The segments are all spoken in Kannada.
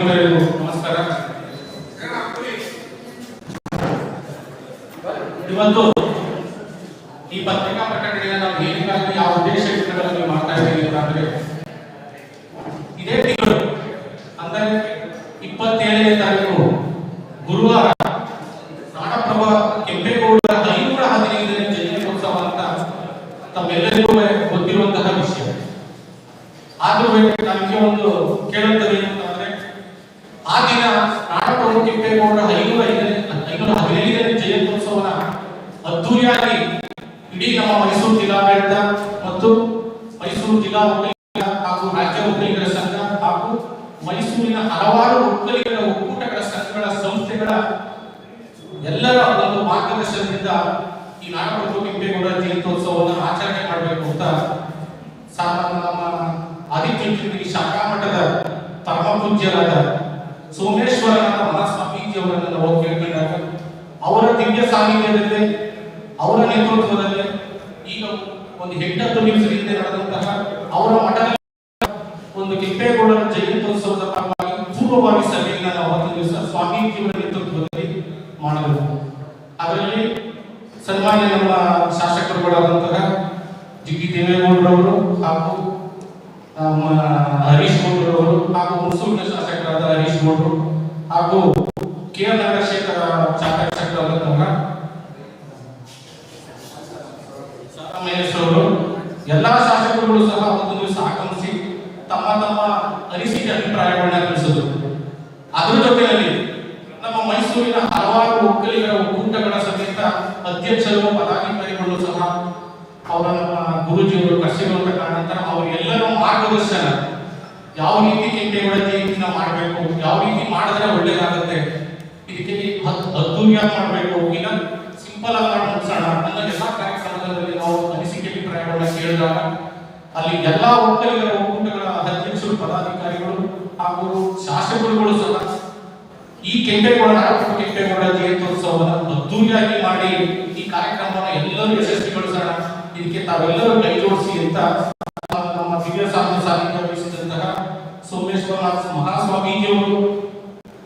ನಮಸ್ಕಾರ ಇವತ್ತು ಈ ಪತ್ರಿಕಾ ಪ್ರಕಟಣೆಯ ನಾವು ಏನಕ್ಕಾಗಿ ಯಾವ ಉದ್ದೇಶ ಇಟ್ಟುಕೊಂಡು ಮಾಡ್ತಾ ಇದ್ದೀವಿ ಅಂತಂದ್ರೆ ಇದೇ ತಿಂಗಳು, ಅಂದರೆ ಇಪ್ಪತ್ತೇಳನೇ ತಾರೀಕು, ಗುರುವಾರ ನಾಡಪ್ರಭ ಕೆಂಪೇಗೌಡರ ಐನೂರ ಹದಿನೈದನೇ ಜಯಂತ್ಯೋತ್ಸವ ಅಂತ ತಮ್ಮೆಲ್ಲರಿಗೂ ಗೊತ್ತಿರುವಂತಹ ವಿಷಯ. ಆದ್ರೂ ನಮಗೆ ಒಂದು ಕೇಳುತ್ತದೆ ಆ ದಿನ ನಾಡಪ್ರಭು ಕೆಂಪೇಗೌಡರ ಐನೂರ ಐದನೇ ಐನೂರ ಹದಿನೈದನೇ ಜಯಂತ್ಯೋತ್ಸವನ ಅದ್ದೂರಿಯಾಗಿ ಇಡೀ ನಮ್ಮ ಮೈಸೂರು ಜಿಲ್ಲಾಡಳಿತ ಮತ್ತು ಮೈಸೂರು ಜಿಲ್ಲಾ ಒಕ್ಕಲಿಗರ ಹಾಗೂ ರಾಜ್ಯ ಒಕ್ಕಲಿಗರ ಸಂಘ ಹಾಗೂ ಮೈಸೂರಿನ ಹಲವಾರು ಒಕ್ಕಲಿಗರ ಒಕ್ಕೂಟಗಳ ಸಂಘಗಳ ಸಂಸ್ಥೆಗಳ ಎಲ್ಲರ ಒಂದು ಮಾರ್ಗದರ್ಶನದಿಂದ ಈ ನಾಡಪ್ರಭು ಕೆಂಪೇಗೌಡರ ಜಯಂತ್ಯೋತ್ಸವವನ್ನು ಆಚರಣೆ ಮಾಡಬೇಕು ಅಂತ ನಮ್ಮ ಆದಿತ್ಯ ಶಾಖಾ ಮಠದ ಪರಮ ಸೋಮೇಶ್ವರನಾಥ ಮಹಾಸ್ವಾಮೀಜಿಯವರನ್ನು ನಾವು ಕೇಳ್ಕೊಂಡಾಗ ಅವರ ದಿವ್ಯ ಸಾನ್ನಿಧ್ಯದಲ್ಲಿ, ಅವರ ನೇತೃತ್ವದಲ್ಲಿ ಈಗ ಒಂದು ಹೆಣ್ಣತ್ತು ನಿಮಿಷದ ಹಿಂದೆ ನಡೆದಂತಹ ಅವರ ಮಠದಲ್ಲಿ ಒಂದು ಕೆಂಪೇಗೌಡರ ಜಯಂತೋತ್ಸವದ ಪರವಾಗಿ ಪೂರ್ವಭಾವಿ ಸಭೆಯನ್ನ ನಾವು ಅವತ್ತು ದಿವಸ ಸ್ವಾಮೀಜಿಯವರ ನೇತೃತ್ವದಲ್ಲಿ ಮಾಡಬೇಕು. ಅದರಲ್ಲಿ ಸನ್ಮಾನ್ಯ ನಮ್ಮ ಶಾಸಕರುಗಳಾದಂತಹ ಜಿ ಟಿ ದೇವೇಗೌಡರವರು ಹಾಗೂ ಹರೀಶ್ ಗೌಡರವರು ಹಾಗೂ ಹುಣಸೂರಿನ ಶಾಸಕರಾದ ಹರೀಶ್ ಗೌಡರು ಹಾಗೂ ಕೆ ಎಲ್ ನಗರಶೇಖರ ಶಾಸಕರಾದಂತಹ ಮಹೇಶ್ ಅವರು. ಎಲ್ಲಾ ಶಾಸಕರುಗಳು ಸಹ ಒಂದು ದಿವಸ ಆಗಮಿಸಿ ತಮ್ಮ ತಮ್ಮ ಅನಿಸಿಕೆ ಅಭಿಪ್ರಾಯಗಳನ್ನ ತಿಳಿಸಿದ್ರು. ಅದರ ಜೊತೆಯಲ್ಲಿ ನಮ್ಮ ಮೈಸೂರಿನ ಹಲವಾರು ಒಕ್ಕಲಿಗರ ಒಕ್ಕೂಟಗಳ ಸಮೇತ ಅಧ್ಯಕ್ಷರು ಪದಾಧಿಕಾರಿಗಳು ಸಹ ಅವರ ಗುರುಜಿಯವರು ಕರ್ಸಿರುವಂತ ಕಾರಣಾಂತರ ಅವರೆಲ್ಲರ ಮಾರ್ಗದರ್ಶನ. ಯಾವ ರೀತಿ ಕೆಂಪೇಗೌಡ ಜಯಂತಿನ ಮಾಡಬೇಕು, ಯಾವ ರೀತಿ ಮಾಡಿದ್ರೆ ಒಳ್ಳೇದಾಗುತ್ತೆ, ಇದಕ್ಕೆ ಅದ್ದೂರಿಯಾಗಿ ಮಾಡಬೇಕು. ಇಲ್ಲ ಸಿಂಪಲ್ ಆಗಿ ಮಾಡಿ ಮುಗಿಸೋಣ. ಅನ್ನೋ ಎಲ್ಲ ಕಾರ್ಯಕ್ರಮದಲ್ಲಿ ನಾವು ಅನಿಸಿಕೆ ಅಭಿಪ್ರಾಯಗಳನ್ನ ಕೇಳಿದಾಗ ಅಲ್ಲಿ ಎಲ್ಲ ಒಕ್ಕಲಿಗರ ಒಕ್ಕೂಟಗಳ ಅಧ್ಯಕ್ಷರು, ಪದಾಧಿಕಾರಿಗಳು ಹಾಗೂ ಶಾಸಕರುಗಳು ಸಹ ಈ ಕೆಂಪೇಗೌಡ ನಾಡಪ್ರಭು ಕೆಂಪೇಗೌಡ ಜಯಂತ್ಯೋತ್ಸವವನ್ನು ಅದ್ದೂರಿಯಾಗಿ ಮಾಡಿ ಈ ಕಾರ್ಯಕ್ರಮವನ್ನು ಎಲ್ಲರೂ ಯಶಸ್ವಿಗೊಳಿಸೋಣ. ಇದಕ್ಕೆ ತಾವೆಲ್ಲರೂ ಕೈ ಜೋಡಿಸಿ ಅಂತ ನಮ್ಮ ದಿವ್ಯ ಸಾಧನ ಸಾಹಿತ್ಯ ವಹಿಸಿದಂತಹ ಸೋಮೇಶ್ವರ ಮಹಾಸ್ವಾಮೀಜಿಯವರು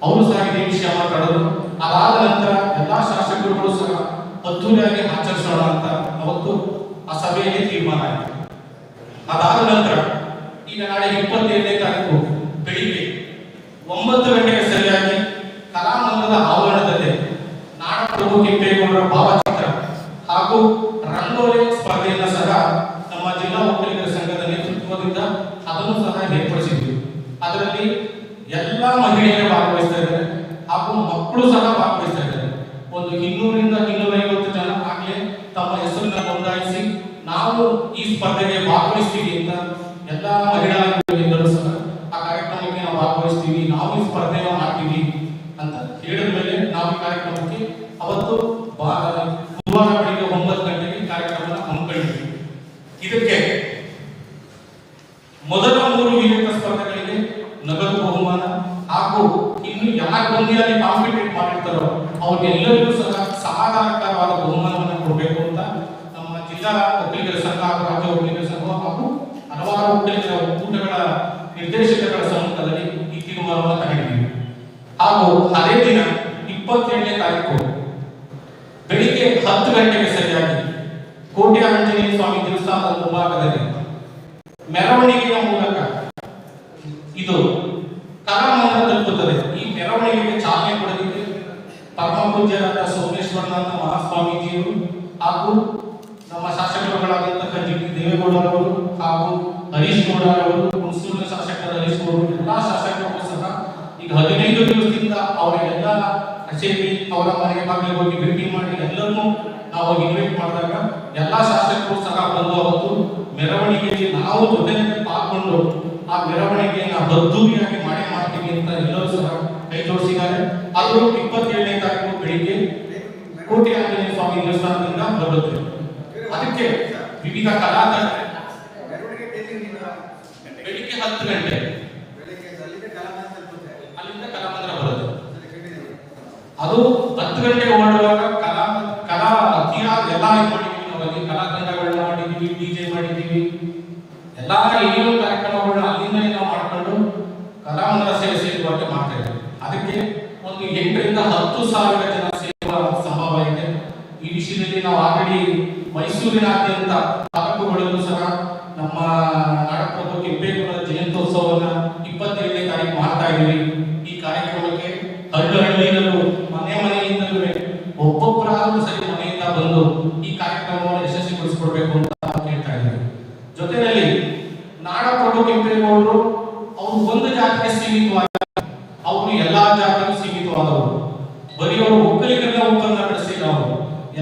ಅವರು ಸಹ ಇದೇ ವಿಷಯ ಮಾತಾಡೋದು. ಅದಾದ ನಂತರ ಎಲ್ಲಾ ಶಾಸಕರುಗಳು ಸಹ ಅದ್ದೂರಿಯಾಗಿ ಆಚರಿಸೋಣ ಅಂತ ಅವತ್ತು ಆ ಸಭೆಯಲ್ಲಿ ತೀರ್ಮಾನ ಆಯಿತು. ಅದಾದ ನಂತರ ಈಗ ನಾಳೆ ಇಪ್ಪತ್ತೇಳನೇ ತಾರೀಕು ಬೆಳಿಗ್ಗೆ ಒಂಬತ್ತು ಗಂಟೆಗೆ ಸರಿಯಾಗಿ ಕಲಾಮಂದಿರದ ಆವರಣದಲ್ಲಿ ನಾಡಪ್ರಭು ಕೆಂಪೇಗೌಡರ ಭಾವಚಿತ್ರ ಹಾಗೂ ರಂಗೋಲಿ ಸ್ಪರ್ಧೆಯನ್ನ ಸಹ ನಮ್ಮ ಜಿಲ್ಲಾ ಒಕ್ಕಲಿಗರ ಸಂಘದ ನೇತೃತ್ವದಿಂದ ಅದನ್ನು ಸಹ ಏರ್ಪಡಿಸಿದ್ವಿ ಅದರಲ್ಲಿ ಎಲ್ಲಾ ಮಹಿಳೆಯರು ಭಾಗವಹಿಸ್ತಾ ಇದ್ದಾರೆ ಹಾಗೂ ಮಕ್ಕಳು ಸಹ ಭಾಗವಹಿಸ್ತಾ ಇದ್ದಾರೆ ಒಂದು ಇನ್ನೂರಿಂದ ಇನ್ನೂರೈವತ್ತು ಜನ ಆಗ್ಲೇ ತಮ್ಮ ಹೆಸರನ್ನ ನೋಂದಾಯಿಸಿ ನಾವು ಈ ಸ್ಪರ್ಧೆಗೆ ಭಾಗವಹಿಸ್ತೀವಿ ಅಂತ ಎಲ್ಲಾ ಮಹಿಳಾ ಯೋಜನೆಗಳು ಸಹ. ಆ ಕಾರ್ಯಕ್ರಮಕ್ಕೆ ನಾವು ಭಾಗವಹಿಸ್ತೀವಿ, ನಾವು ಈ ಸ್ಪರ್ಧೆನ ಮಾಡ್ತೀವಿ ಅಂತ ಹೇಳಿದ ಮೇಲೆ ನಾವು ಈ ಕಾರ್ಯಕ್ರಮಕ್ಕೆ ಅವತ್ತು ಗುರುವಾರ ಬೆಳಿಗ್ಗೆ ಒಂಬತ್ತು ಗಂಟೆಗೆ ಕಾರ್ಯಕ್ರಮನ ಹಮ್ಮಿಕೊಂಡಿದ್ವಿ. ಇದಕ್ಕೆ ಮೊದಲ ಮೂರು ವಿವೇಕ ಸ್ಪರ್ಧೆಗಳಿಗೆ ನಗದು ಬಹುಮಾನ ಹಾಗೂ ಇನ್ನು ಯಾರು ಬಂದು ಅಲ್ಲಿ ಕಾಂಪಿಟೇಟ್ ಮಾಡಿರ್ತಾರೋ ಅವ್ರಿಗೆಲ್ಲರಿಗೂ ಸಹ ಸಮಾಧಾನಕರವಾದ ಬಹುಮಾನವನ್ನು ಕೊಡಬೇಕು ಅಂತ ನಮ್ಮ ಜಿಲ್ಲಾ ಒಕ್ಕಲಿಗರ ಸಂಘ ಹಾಗೂ ರಾಜ್ಯ ಒಕ್ಕಲಿಗರ ಸಂಘ ಹಾಗೂ ಹಲವಾರು ಒಕ್ಕಲಿಗರ ಒಕ್ಕೂಟಗಳ ನಿರ್ದೇಶಕರ ಸಮ್ಮುಖದಲ್ಲಿ ಈ ತೀರ್ಮಾನವನ್ನು ತಗೊಂಡಿದ್ದೀವಿ. ಹಾಗೂ ಅದೇ ದಿನ ಇಪ್ಪತ್ತೆಂಟನೇ ತಾರೀಕು ಬೆಳಿಗ್ಗೆ ಹತ್ತು ಗಂಟೆಗೆ ಸರಿಯಾಗಿ ಕೋಟೆ ಆಂಜನೇಯ ಸ್ವಾಮಿ ದೇವಸ್ಥಾನದ ಮುಂಭಾಗದಲ್ಲಿ ಮೆರವಣಿಗೆಯ ಮೂಲಕ ಇದು ಕಲಾಮಂದಿರ ತಲುಪುತ್ತದೆ ಈ ಮೆರವಣಿಗೆಗೆ ಚಾಲನೆ ಕೊಡಲಿಕ್ಕೆ ಪರಮ ಪೂಜ್ಯರಾದ ಸೋಮೇಶ್ವರನಾಥ ಮಹಾಸ್ವಾಮೀಜಿಯವರು ಹಾಗೂ ನಮ್ಮ ಶಾಸಕರುಗಳಾದಂತಹ ಜಿ ಟಿ ದೇವೇಗೌಡರವರು ಹಾಗೂ ಹರೀಶ್ ಗೌಡರವರು, ಹುಣಸೂರಿನ ಶಾಸಕರ ಹರೀಶ್ ಗೌಡರು, ಎಲ್ಲಾ ಶಾಸಕರು ಸಹ ಈಗ ಹದಿನೈದು ದಿವಸದಿಂದ ಅವರೆಲ್ಲ ಕಚೇರಿ, ಅವರ ಮನೆಗೆ ಬಾಗಿಲು ಹೋಗಿ ಭೇಟಿ ಮಾಡಿ ಎಲ್ಲರನ್ನೂ ನಾವು ಇನ್ವೈಟ್ ಮಾಡಿದಾಗ ಎಲ್ಲಾ ಶಾಸಕರು ಸಹ ಬಂದು ಅವತ್ತು ಮೆರವಣಿಗೆಯಲ್ಲಿ ನಾವು ಜೊತೆಯಲ್ಲಿ ಪಾಲ್ಗೊಂಡು ಆ ಮೆರವಣಿಗೆಯನ್ನು ಅದ್ದೂರಿಯಾಗಿ ಮಾಡೇ ಮಾಡ್ತೀವಿ ಅಂತ ಎಲ್ಲರೂ ಸಹ ಕೈ ಜೋಡಿಸಿದ್ದಾರೆ. ಆದರೂ ಇಪ್ಪತ್ತೇಳನೇ ಕೋಟೆ ಆಂಜನೇಯ ಸ್ವಾಮಿ ದೇವಸ್ಥಾನದಿಂದ ಬರುತ್ತೆ ಅದಕ್ಕೆ ವಿವಿಧ ಕಲಾ ತಂಡ ಮೆರವಣಿಗೆ ಟೈಮಿಂಗ್ ಬೆಳಿಗ್ಗೆ ಹತ್ತು ಗಂಟೆ. ಅಲ್ಲಿಂದ ಕಲಾಮಂದಿರ ಬರುತ್ತೆ ಅದು ಹತ್ತು ಗಂಟೆ ಓಡುವಾಗ ಕಲಾ ಕಲಾ ಅತಿಯಾದ ಎಲ್ಲ ಮಾಡಿದ್ದೀವಿ ಮಾಡಿದೀವಿ ನಾವು ಅಲ್ಲಿ ಕಲಾ ತಂಡಗಳನ್ನ ಮಾಡಿದೀವಿ ಡಿಜೆ ಮಾಡಿದ್ದೀವಿ. ಎಲ್ಲ ಏನೇನು ಕಾರ್ಯಕ್ರಮಗಳನ್ನ ಅಲ್ಲಿಂದಲೇ ನಾವು ಮಾಡ್ಕೊಂಡು ಕಲಾಮಂದಿರ ಸೇವೆ ಸೇರುವಂತೆ ಮಾಡ್ತಾ ಮಾಡ್ತಾ ಅದಕ್ಕೆ ಒಂದು ಎಂಟರಿಂದ ಹತ್ತು ಸಾವಿರ ಜನ ವಿಷಯದಲ್ಲಿ ನಾವು ಆಲ್ರೆಡಿ ಮೈಸೂರಿನಾದ್ಯಂತ ತಾಲೂಕುಗಳಲ್ಲೂ ಸಹ ನಮ್ಮ ನಾಡಪ್ರಭು ಕೆಂಪೇಗೌಡ ಜಯಂತ್ಯೋತ್ಸವವನ್ನ ಇಪ್ಪತ್ತೇಳನೇ ತಾರೀಕು ಮಾಡ್ತಾ ಇದ್ದೀವಿ. ಈ ಕಾರ್ಯಕ್ರಮಕ್ಕೆ ಹಳ್ಳಿ ಮನೆ ಮನೆಯಿಂದಲೂ ಒಬ್ಬೊಬ್ಬರಾದ್ರೂ ಸರಿ ಮನೆಯಿಂದ ಬಂದು ಈ ಕಾರ್ಯಕ್ರಮವನ್ನು ಯಶಸ್ವಿಗೊಳಿಸಿಕೊಡ್ಬೇಕು ಅಂತ ಹೇಳ್ತಾ ಇದ್ದೀವಿ. ಜೊತೆಯಲ್ಲಿ ನಾಡಪ್ರಭು ಕೆಂಪೇಗೌಡರು ಅವರು ಒಂದು ಜಾತಿಗೆ ಸೀಮಿತವಾಗಿ ಅವರು ಎಲ್ಲಾ ಜಾತಿಗೂ ಸೀಮಿತವಾದವರು ಬರೀ ಅವರು ಒಕ್ಕಲಿಗರನ್ನ ಒಪ್ಪಂದ ನಡೆಸಿಲ್ಲ ಅವರು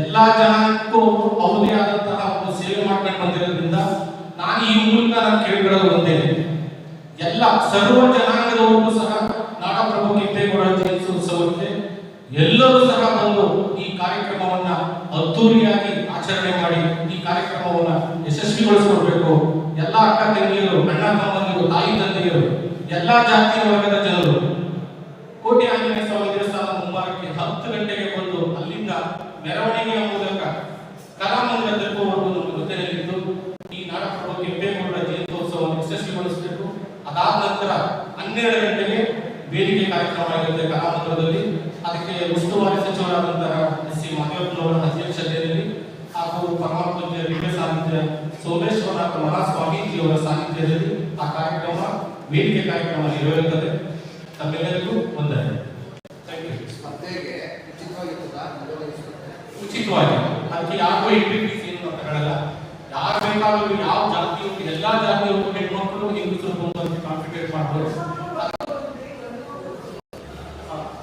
ಎಲ್ಲಾ ಜನಾಂಗಕ್ಕೂ ಅವರದೇ ಆದಂತಹ ಒಂದು ಸೇವೆ ಮಾಡ್ಕೊಂಡು ಬಂದಿರೋದ್ರಿಂದ ನಾನು ಈ ಮೂಲಕ ನಾನು ಕೇಳ್ಕೊಳ್ಳೋದು ಒಂದೇ ಎಲ್ಲ ಸರ್ವ ಜನಾಂಗದವರಿಗೂ ಸಹ ನಾಡಪ್ರಭು ಕೆಂಪೇಗೌಡ ಜಯಂತ್ಯೋತ್ಸವಕ್ಕೆ ಎಲ್ಲರೂ ಸಹ ಬಂದು ಈ ಕಾರ್ಯಕ್ರಮವನ್ನ ಅದ್ದೂರಿಯಾಗಿ ಆಚರಣೆ ಮಾಡಿ ಈ ಕಾರ್ಯಕ್ರಮವನ್ನ ಯಶಸ್ವಿಗೊಳಿಸಿಕೊಡ್ಬೇಕು. ಎಲ್ಲಾ ಅಕ್ಕ ತಂಗಿಯರು, ಅಣ್ಣ ತಮ್ಮಂದಿರು, ತಾಯಿ ತಂದೆಯರು ಎಲ್ಲಾ ಜಾತಿಯ ವರ್ಗದ ಜನರು ಕೋಟಿ ಆಂಜನೇಯ ಸ್ವಾಮಿ ದೇವಸ್ಥಾನ ಮುಂಭಾಗಕ್ಕೆ ಹತ್ತು ಗಂಟೆಗೆ ಬಂದು ಅಲ್ಲಿಂದ ಮೆರವಣಿಗೆಯ ಮೂಲಕ ಕಲಾಮಂದಿರ ತಲುಪುವವರೆಗೂ ನಮ್ಮ ಜೊತೆಯಲ್ಲಿದ್ದು ಈ ನಾಡಪ್ರಭು ಕೆಂಪೇಗೌಡರ ಜಯಂತ್ಯೋತ್ಸವವನ್ನು ಯಶಸ್ವಿಗೊಳಿಸಬೇಕು ಅದಾದ ನಂತರ ಹನ್ನೆರಡು ಗಂಟೆಗೆ ವೇದಿಕೆ ಕಾರ್ಯಕ್ರಮ ಇರುತ್ತೆ ಕಲಾಮಂದಿರದಲ್ಲಿ ಅದಕ್ಕೆ ಉಸ್ತುವಾರಿ ಸಚಿವರಾದಂತಹ ಎಸ್ ಸಿ ಮಾದೇವಪ್ಪನವರ ಅಧ್ಯಕ್ಷತೆಯಲ್ಲಿ ಹಾಗೂ ಪರಮಾತ್ಮ ದಿವ್ಯ ಸಾಹಿತ್ಯ ಸೋಮೇಶ್ವರನಾಥ ಮಹಾಸ್ವಾಮೀಜಿಯವರ ಸಾಹಿತ್ಯದಲ್ಲಿ ಆ ಕಾರ್ಯಕ್ರಮ ವೇದಿಕೆ ಕಾರ್ಯಕ್ರಮ ನೆರವೇರುತ್ತದೆ ತಮ್ಮೆಲ್ಲರಿಗೂ ವಂದನೆ. ಉಚಿತವಾಗಿ ಅದಕ್ಕೆ ಯಾರಿಗೂ ಹೇಳಲ್ಲ. ಯಾರು ಬೇಕಾದರೂ ಯಾವ ಜಾತಿಯವರು ಎಲ್ಲಾ ಜಾತಿಯವರು ಹೆಣ್ಮಕ್ಳು ಹೆಂಗಸರು ಬಂದು ಕಾಂಪಿಟೇಟ್ ಮಾಡ್ಬೋದು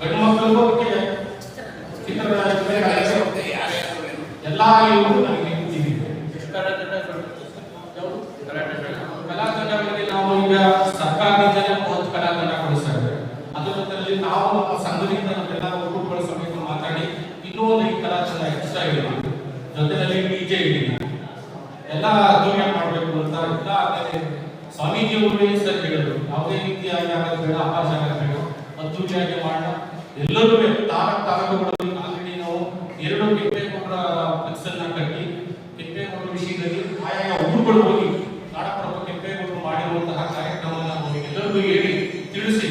ಗಂಡು ಮಕ್ಕಳಿಗೂ ಅದಕ್ಕೆ ಚಿತ್ರಕಲಾ ಎಲ್ಲಾ ಇವರು ನಮಗೆ ಇದಿದೆ ಕಲಾ ತಂಡಗಳಿಗೆ ನಾವು ಈಗ ನಾವು ಸಂಘದಿಂದ ಮಾತಾಡಿ ಇನ್ನೂ ಒಂದು ಈ ಕಲಾ ಇಷ್ಟ ಇದ್ದೀವಿ ಜೊತೆಯಲ್ಲಿ ಡಿಜೆ ಇದ್ದೀವಿ ಎಲ್ಲ ಅದ್ದೂರಿಯ ಮಾಡಬೇಕು ಅಂತ ಎಲ್ಲ ಆಮೇಲೆ ಸ್ವಾಮೀಜಿಯವರೇ ಯಾವುದೇ ರೀತಿಯಾಗಿ ಆಗೋದು ಬೇಡ ಅದ್ದೂರಿಯಾಗಿ ಮಾಡೋಣ. ಎಲ್ಲರೂ ತಾಲೂಕು ತಾಲೂಕುಗಳಲ್ಲಿ ಆಲ್ರೆಡಿ ನಾವು ಎರಡು ಕೆಂಪೇಗೌಡರ ಫ್ಲೆಕ್ಸ್ ಅನ್ನ ಕಟ್ಟಿ ಕೆಂಪೇಗೌಡರ ವಿಷಯದಲ್ಲಿ ಆಯಾ ಊರುಗಳು ಹೋಗಿ ನಾಡಪ್ರಭು ಕೆಂಪೇಗೌಡರು ಮಾಡಿರುವಂತಹ ಕಾರ್ಯಕ್ರಮವನ್ನು ನಾವು ಎಲ್ಲರಿಗೂ ಹೇಳಿ ತಿಳಿಸಿ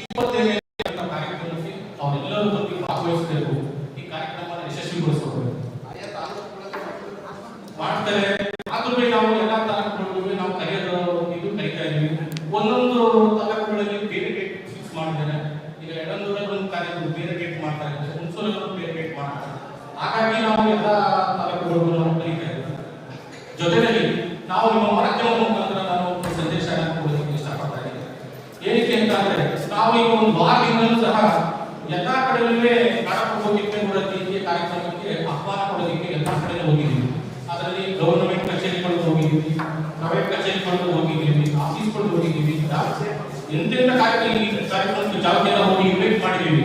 ಇಪ್ಪತ್ತೇಳನೇ ಕಾರ್ಯಕ್ರಮಕ್ಕೆ ಅವರೆಲ್ಲರೂ ಬಂದು ಭಾಗವಹಿಸಬೇಕು ಈ ಕಾರ್ಯಕ್ರಮವನ್ನು ಯಶಸ್ವಿಗೊಳಿಸಬೇಕು ಆಯಾ ತಾಲೂಕುಗಳಲ್ಲಿ ಮಾಡ್ತಾರೆ ಆದ್ರೂ ನಾವು ಎಲ್ಲ ತಾಲೂಕುಗಳಿಗೂ ನಾವು ಕರೆಯೋದು ಇದು ಕರಿತಾ ಇದೀವಿ ಒಂದೊಂದು ತಾಲೂಕುಗಳಲ್ಲಿ ಬೇರೆ ಡೇಟ್ ಫಿಕ್ಸ್ ಮಾಡಿದ್ದಾರೆ ಈಗ ಎಡಂದೂರಲ್ಲಿ ಒಂದು ಕಾರ್ಯ ಬೇರೆ ಡೇಟ್ ಮಾಡ್ತಾ ಇದ್ದಾರೆ ಹುಣಸೂರಲ್ಲಿ ಒಂದು ಬೇರೆ ಡೇಟ್ ಮಾಡ್ತಾರೆ ಹಾಗಾಗಿ ನಾವು ಎಲ್ಲ ತಾಲೂಕುಗಳಿಗೂ ನಾವು ಇದ್ದೀವಿ ಜೊತೆಯಲ್ಲಿ ನಾವು ನಿಮ್ಮ ಮಾಧ್ಯಮದ ಮುಖಾಂತರ ನಾನು ಸಂದೇಶ ಕೊಡೋದಕ್ಕೆ ಇಷ್ಟಪಡ್ತಾ ಇದ್ದೀನಿ. ಏನಕ್ಕೆ ಅಂತ ಅಂದ್ರೆ ನಾವು ಈಗ ಒಂದು ವಾರದಿಂದಲೂ ಸಹ ಎಲ್ಲಾ ಕಡೆಯಲ್ಲೇ ಕೆಂಪೇಗೌಡ ಜಯಂತಿ ಕಾರ್ಯಕ್ರಮಕ್ಕೆ ಆಹ್ವಾನ ಕೊಡೋದಕ್ಕೆ ಎಲ್ಲಾ ಕಡೆ ಹೋಗಿದ್ದೀವಿ. ಅದರಲ್ಲಿ ಗವರ್ನಮೆಂಟ್ ಕಚೇರಿಗಳು ಹೋಗಿದ್ದೀವಿ ಪ್ರೈವೇಟ್ ಕಚೇರಿಗಳು ಹೋಗಿದ್ದೀವಿ ಆಫೀಸ್ಗಳು ಹೋಗಿದ್ದೀವಿ. ಎಂತೆಂತ ಕಾರ್ಯಕ್ರಮ ಕಾರ್ಯಕ್ರಮಕ್ಕೆ ಜವಾಬ್ದಾರಿ ಹೋಗಿ ಇನ್ವೈಟ್ ಮಾಡಿದ್ದೀವಿ.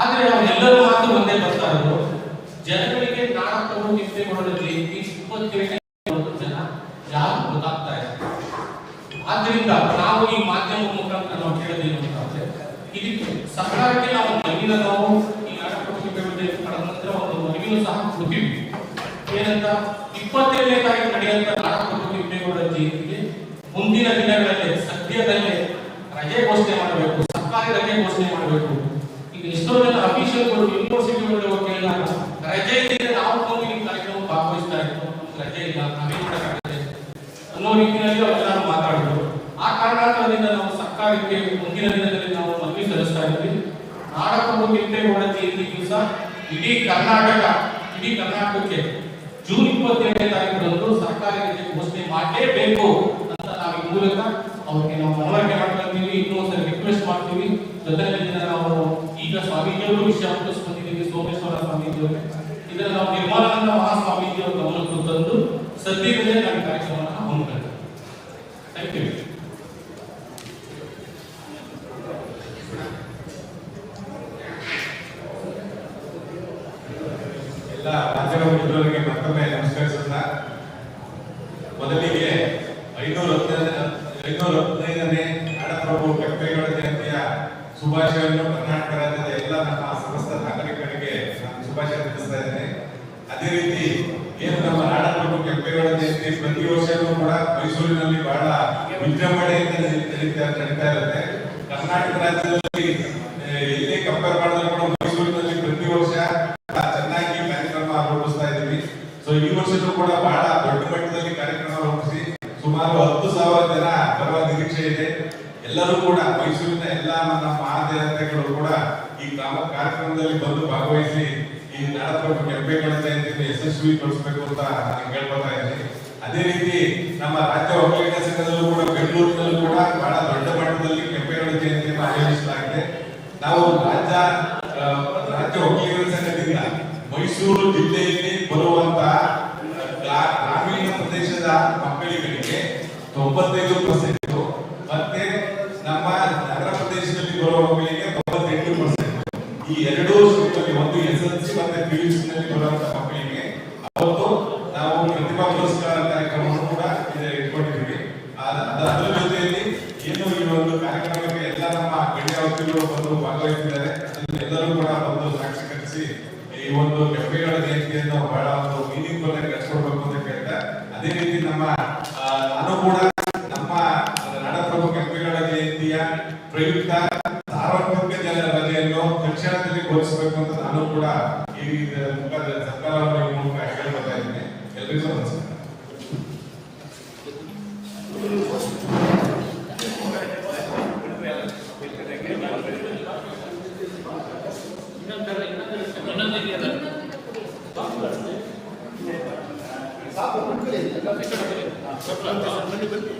ಆದ್ರೆ ಅವರೆಲ್ಲರೂ ಮಾತು ಒಂದೇ ಬರ್ತಾ ಇದ್ರು ಜನಗಳಿಗೆ ನಾಡಪ್ರಭು ಕೆಂಪೇಗೌಡ ಜಯಂತಿ ಇಪ್ಪತ್ತೇಳು ಜನ ಯಾರು ಗೊತ್ತಾಗ್ತಾ ಇದೆ ಆದ್ರಿಂದ ನಾವು ಈ ಮಾಧ್ಯಮದ ಮುಖಾಂತರ ನಾವು ಕೇಳಿದ್ದೇನು ಅಂತ ಅಂದ್ರೆ, ಇದಕ್ಕೆ ಸರ್ಕಾರಕ್ಕೆ ನಾವು ನವೀನ ನಾವು ಈ ನಾಟಕ ಪಡೆದ ನಂತರ ಒಂದು ನವೀನ ಸಹ ಕೊಡ್ತೀವಿ. ಏನಂತ, ಇಪ್ಪತ್ತೇಳನೇ ತಾರೀಕು ನಡೆಯುವಂತ ನಾಟಕ ಕೆಂಪೇಗೌಡ ಜಯಂತಿಗೆ ಮುಂದಿನ ದಿನಗಳಲ್ಲಿ ಸದ್ಯದಲ್ಲೇ ರಜೆ ಘೋಷಣೆ ಮಾಡಬೇಕು ಸರ್ಕಾರಿ ರಜೆ ಘೋಷಣೆ ಮಾಡಬೇಕು. ಈಗ ಎಷ್ಟೋ ಜನ ಅಫಿಷಿಯಲ್ಗಳು ಯೂನಿವರ್ಸಿಟಿಗಳು ಹೋಗಿಲ್ಲ ರಜೆ ಇದೆ ನಾವು ಬಂದು ಈ ಕಾರ್ಯಕ್ರಮ ಭಾಗವಹಿಸ್ತಾ ಇತ್ತು ರಜೆ ಇಲ್ಲ, ನಾವೇನ್ ಮಾಡೋಕ್ಕಾಗುತ್ತೆ ಅನ್ನೋ ರೀತಿಯಲ್ಲಿ ಅವರೆಲ್ಲ ಮಾತಾಡಿದ್ರು. ಆ ಕಾರಣಾಂತರದಿಂದ ನಾವು ಸರ್ಕಾರಕ್ಕೆ ಮುಂದಿನ ದಿನದಲ್ಲಿ ನಾವು ಮನವಿ ಸಲ್ಲಿಸ್ತಾ ಇದ್ವಿ ನಾಡಪ್ರಭು ಕೆಂಪೇಗೌಡ ಜಯಂತಿ ದಿವಸ ಇಡೀ ಕರ್ನಾಟಕ, ಇಡೀ ಕರ್ನಾಟಕಕ್ಕೆ ಜೂನ್ ಇಪ್ಪತ್ತೇಳನೇ ತಾರೀಕು ಸರ್ಕಾರಿ ರಜೆ ಘೋಷಣೆ ಮಾಡಲೇಬೇಕು ಅಂತ ನಾವು ಈ ಮೂಲಕ ಅವ್ರಿಗೆ ನಾವು ಮನವರಿಕೆ ಮಾಡ್ಕೊಳ್ತೀವಿ ಇನ್ನೂ ಒಂದ್ಸರಿ ರಿಕ್ವೆಸ್ಟ್ ಮಾಡ್ತೀವಿ. ಜೊತೆಯಲ್ಲಿ ನಾವು ಈಗ ಸ್ವಾಮೀಜಿಯವರು ವಿಷಯ ಬಂದಿದ್ದೀವಿ, ಸೋಮೇಶ್ವರ ಸ್ವಾಮೀಜಿಯವರು. ಇದನ್ನ ನಾವು ನಿರ್ಮಲಾನಂದ ಮಹಾಸ್ವಾಮೀಜಿಯವರ ಗಮನಕ್ಕೆ ತಂದು ಸದ್ಯದಲ್ಲೇ ಕಾರ್ಯಕ್ರಮವನ್ನು ಹಮ್ಮಿಕೊಳ್ತೇವೆ ಥ್ಯಾಂಕ್ ಯು ಎಲ್ಲ ಮಾಧ್ಯಮ ಮಿತ್ರರಿಗೆ ಮತ್ತೊಮ್ಮೆ ನಮಸ್ಕರಿಸುತ್ತಾ ಮೊದಲಿಗೆ ಐನೂರ ಐನೂರ ಹದಿನೈದನೇ ನಾಡಪ್ರಭು ಕೆಂಪೇಗೌಡ ಜಯಂತಿಯ ಶುಭಾಶಯವನ್ನು ಕರ್ನಾಟಕ ರಾಜ್ಯದ ಎಲ್ಲ ನಮ್ಮ ಸಮಸ್ತ ನಾಗರಿಕರಿಗೆ ನಾನು ಶುಭಾಶಯ ತಿಳಿಸ್ತಾ ಇದ್ದೇನೆ ಅದೇ ರೀತಿ ಏನು ನಮ್ಮ ನಾಡಪ್ರಭು ಕೆಂಪೇಗೌಡ ಜಯಂತಿ ಪ್ರತಿ ವರ್ಷವೂ ಕೂಡ ಮೈಸೂರಿನಲ್ಲಿ ಬಹಳ ವಿಜೃಂಭಣೆಯಿಂದ ನಡೀತಾ ನಡೀತಾ ಇರುತ್ತೆ. ಕರ್ನಾಟಕ ರಾಜ್ಯದಲ್ಲಿ ಎಲ್ಲಿ ಕಂಪೇರ್ ಮಾಡಿದ್ರೆ ಕೂಡ ಮೈಸೂರಿನಲ್ಲಿ ಪ್ರತಿ ವರ್ಷ ಚೆನ್ನಾಗಿ ಕಾರ್ಯಕ್ರಮ ರೂಪಿಸ್ತಾ ಇದ್ದೀವಿ. ಸೊ ಈ ವರ್ಷದೂ ಕೂಡ ಬಹಳ ದೊಡ್ಡ ಮಟ್ಟದಲ್ಲಿ ಕಾರ್ಯಕ್ರಮ ರೂಪಿಸಿ ಸುಮಾರು ಹತ್ತು ಸಾವಿರ ಜನ ಬರುವ ನಿರೀಕ್ಷೆ ಇದೆ. ಎಲ್ಲರೂ ಕೂಡ ಮೈಸೂರಿನ ಎಲ್ಲ ನಮ್ಮ ಮಹಾದೇವತೆಗಳು ಕೂಡ ಈ ಕಾರ್ಯಕ್ರಮದಲ್ಲಿ ಬಂದು ಭಾಗವಹಿಸಿ ಈ ನಾಡಪ್ರಭು ಕೆಂಪೇಗೌಡ ಜಯಂತಿಯನ್ನು ಯಶಸ್ವಿಗೊಳಿಸಬೇಕು ಅಂತ ನಾನು ಕೇಳ್ಕೊತಾ ಇದ್ದೀನಿ. ಅದೇ ರೀತಿ ನಮ್ಮ ರಾಜ್ಯ ಒಕ್ಕಲಿಗ ಸಂಘದಲ್ಲೂ ಕೂಡ, ಬೆಂಗಳೂರಿನಲ್ಲೂ ಕೂಡ ಬಹಳ ದೊಡ್ಡ ಮಟ್ಟದಲ್ಲಿ ಕೆಂಪೇಗೌಡ ಜಯಂತಿಯನ್ನು ಆಯೋಜಿಸಲಾಗಿದೆ. ನಾವು ರಾಜ್ಯ ರಾಜ್ಯ ಒಕ್ಕಲಿಗರ ಸಂಘದಿಂದ ಮೈಸೂರು ಜಿಲ್ಲೆಯಲ್ಲಿ ಬರುವಂತಹ ಗ್ರಾಮೀಣ ಪ್ರದೇಶದ ಮಕ್ಕಳಿಗಳಿಗೆ ತೊಂಬತ್ತೈದು ಪರ್ಸೆಂಟ್ ಮತ್ತೆ ನಮ್ಮ ನಗರ ಪ್ರದೇಶದಲ್ಲಿ ಬರುವ ಮಕ್ಕಳಿಗೆ ತೊಂಬತ್ತೆಂಟು ಪರ್ಸೆಂಟ್ ಈ ಎರಡೂ ಶಿಫ್ಟಲ್ಲಿ ಒಂದು ಎಸ್ ಎಲ್ ಸಿ ಮತ್ತೆ ಪಿ ಯು ಸಿ ನಲ್ಲಿ ಬರುವಂತಹ ಮಕ್ಕಳಿಗೆ ಅವತ್ತು ನಾವು ಪ್ರತಿಭಾ ಪುರಸ್ಕಾರ ಕಾರ್ಯಕ್ರಮವನ್ನು ಕೂಡ ಇದೆ ಇಟ್ಕೊಂಡಿದ್ದೀವಿ ಅದ- ಅದ- ಅದರ ಜೊತೆಯಲ್ಲಿ ಏನು ಈ ಒಂದು ಕಾರ್ಯಕ್ರಮಕ್ಕೆ ಎಲ್ಲ ನಮ್ಮ ಗಣ್ಯ ವ್ಯಕ್ತಿಗಳು ಬಂದು ಭಾಗವಹಿಸಿದ್ದಾರೆ ಅದನ್ನು ಎಲ್ಲರೂ ಕೂಡ ಬಂದು ಸಾಕ್ಷೀಕರಿಸಿ ಈ ಒಂದು ಕೆಂಪೇಗೌಡ ಜಯಂತಿಯನ್ನು ಬಹಳ ಒಂದು ಮೀನಿಂಗ್ ಆಗಿ ನಡೆಸ್ಕೊಡ್ಬೇಕು ಅಂತ ಕೇಳ್ತಾ. ಅದೇ ರೀತಿ ನಮ್ಮ ಅನುಕೂಲ 아,